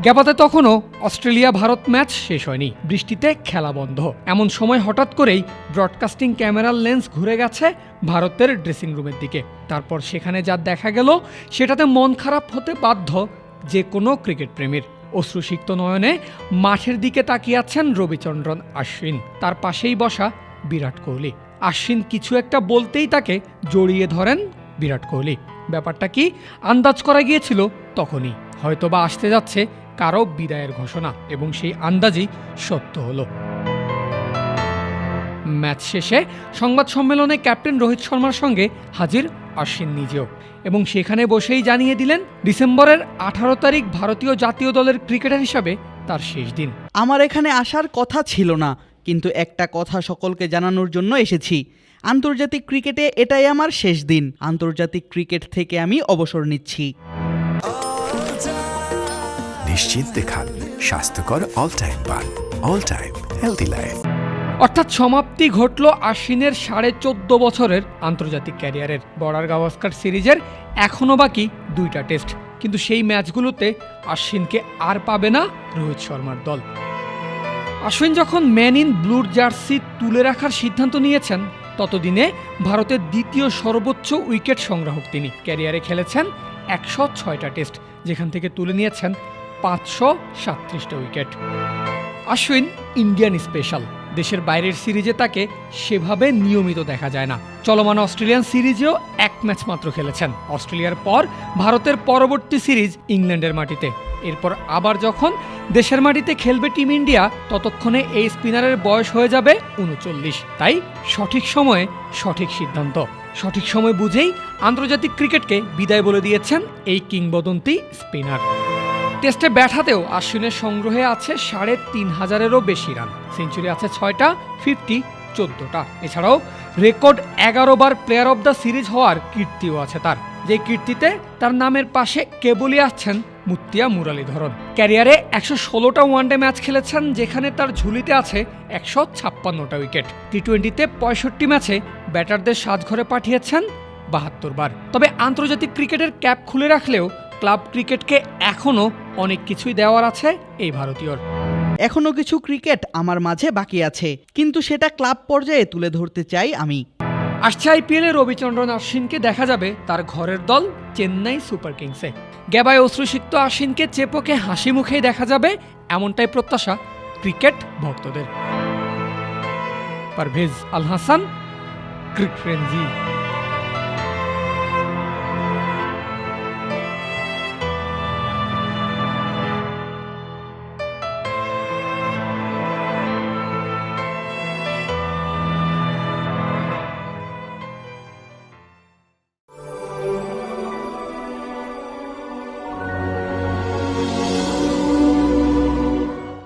গ্যাবাতে তখনও Australia Bharat match শেষ হয়নি। বৃষ্টিতে খেলা বন্ধ। এমন সময় হঠাৎ করেই ব্রডকাস্টিং ক্যামেরার লেন্স ঘুরে গেছে ভারতের ড্রেসিং রুমের দিকে। তারপর সেখানে যা দেখা গেল, সেটাতে মন খারাপ হতে বাধ্য যে কোনো ক্রিকেট প্রেমীর। অশ্রুসিক্ত নয়নে মাঠের দিকে তাকিয়ে আছেন রবিচন্দ্রন আশ্বিন। তার পাশেই বসা বিরাট কোহলি। আশ্বিন কিছু একটা বলতেই তাকে জড়িয়ে ধরেন বিরাট কোহলি। ব্যাপারটা কি আন্দাজ করা গিয়েছিল তখনই। হয়তোবা আসতে যাচ্ছে কারও বিদায়ের ঘোষণা এবং সেই আন্দাজই সত্য হলো। ম্যাচ শেষে সংবাদ সম্মেলনে ক্যাপ্টেন রোহিত শর্মার সঙ্গে হাজির আশ্বিন নিজেও এবং সেখানে বসেই জানিয়ে দিলেন ডিসেম্বরের আঠারো তারিখ ভারতীয় জাতীয় দলের ক্রিকেটার হিসাবে তার শেষ দিন। আমার এখানে আসার কথা ছিল না, কিন্তু একটা কথা সকলকে জানানোর জন্য এসেছি। আন্তর্জাতিক ক্রিকেটে এটাই আমার শেষ দিন। আন্তর্জাতিক ক্রিকেট থেকে আমি অবসর নিচ্ছি। নিশ্চিন্তে খান স্বাস্থ্যকর অল টাইম পান। অল টাইম হেলদি লাইফ অর্থাৎ সমাপ্তি ঘটল আশ্বিনের সাড়ে চোদ্দ বছরের আন্তর্জাতিক ক্যারিয়ারের। বর্ডার গাভাস্কার সিরিজের এখনও বাকি দুইটা টেস্ট। কিন্তু সেই ম্যাচগুলোতে আশ্বিনকে আর পাবে না রোহিত শর্মার দল। আশ্বিন যখন ম্যান ইন ব্লুর জার্সি তুলে রাখার সিদ্ধান্ত নিয়েছেন, ততদিনে ভারতের দ্বিতীয় সর্বোচ্চ উইকেট সংগ্রাহক তিনি। ক্যারিয়ারে খেলেছেন একশো ছয়টা টেস্ট, যেখান থেকে তুলে নিয়েছেন পাঁচশো সাতত্রিশটা উইকেট। Ashwin Indian special. দেশের বাইরের সিরিজে তাকে সেভাবে নিয়মিত দেখা যায় না। চলমান অস্ট্রেলিয়ান সিরিজেও এক ম্যাচ মাত্র খেলেছেন। অস্ট্রেলিয়ার পর ভারতের পরবর্তী সিরিজ ইংল্যান্ডের মাটিতে। এরপর আবার যখন দেশের মাটিতে খেলবে টিম ইন্ডিয়া, ততক্ষণে এই স্পিনারের বয়স হয়ে যাবে উনচল্লিশ। তাই সঠিক সময়ে সঠিক সিদ্ধান্ত। সঠিক সময় বুঝেই আন্তর্জাতিক ক্রিকেটকে বিদায় বলে দিয়েছেন এই কিংবদন্তি স্পিনার। টেস্টে ব্যাট হাতেও আশ্বিনের সংগ্রহে আছে সাড়ে তিন হাজারেরও বেশি রান। সেঞ্চুরি আছে ছয়টা, ফিফটি, চোদ্দটা। এছাড়াও রেকর্ড এগারো বার প্লেয়ার অব দ্য সিরিজ হওয়ার কীর্তিও আছে তার। যে কীর্তিতে তার নামের পাশে কেবলই আসছেন মুত্তিয়া মুরালীধরন। ক্যারিয়ারে একশো ষোলোটা ওয়ানডে ম্যাচ খেলেছেন, যেখানে তার ঝুলিতে আছে একশো ছাপ্পান্নটা উইকেট। টি টোয়েন্টিতে পঁয়ষট্টি ম্যাচে ব্যাটারদের সাজঘরে পাঠিয়েছেন বাহাত্তর বার। তবে আন্তর্জাতিক ক্রিকেটের ক্যাপ খুলে রাখলেও ক্লাব ক্রিকেটকে এখনও অনেক কিছুই দেওয়ার আছে এই ভারতীয়র। এখনও কিছু ক্রিকেট আমার মাঝে বাকি আছে কিন্তু সেটা ক্লাব পর্যায়ে তুলে ধরতে চাই আমি। আসছে আইপিএলে রবিচন্দ্রন আশ্বিনকে দেখা যাবে তার ঘরের দল চেন্নাই সুপার কিংসে। গ্যাবায় অশ্রুসিক্ত আশ্বিনকে চেপকে হাসি মুখেই দেখা যাবে এমনটাই প্রত্যাশা ক্রিকেট ভক্তদের। Parvez Al Hasan cric frenzy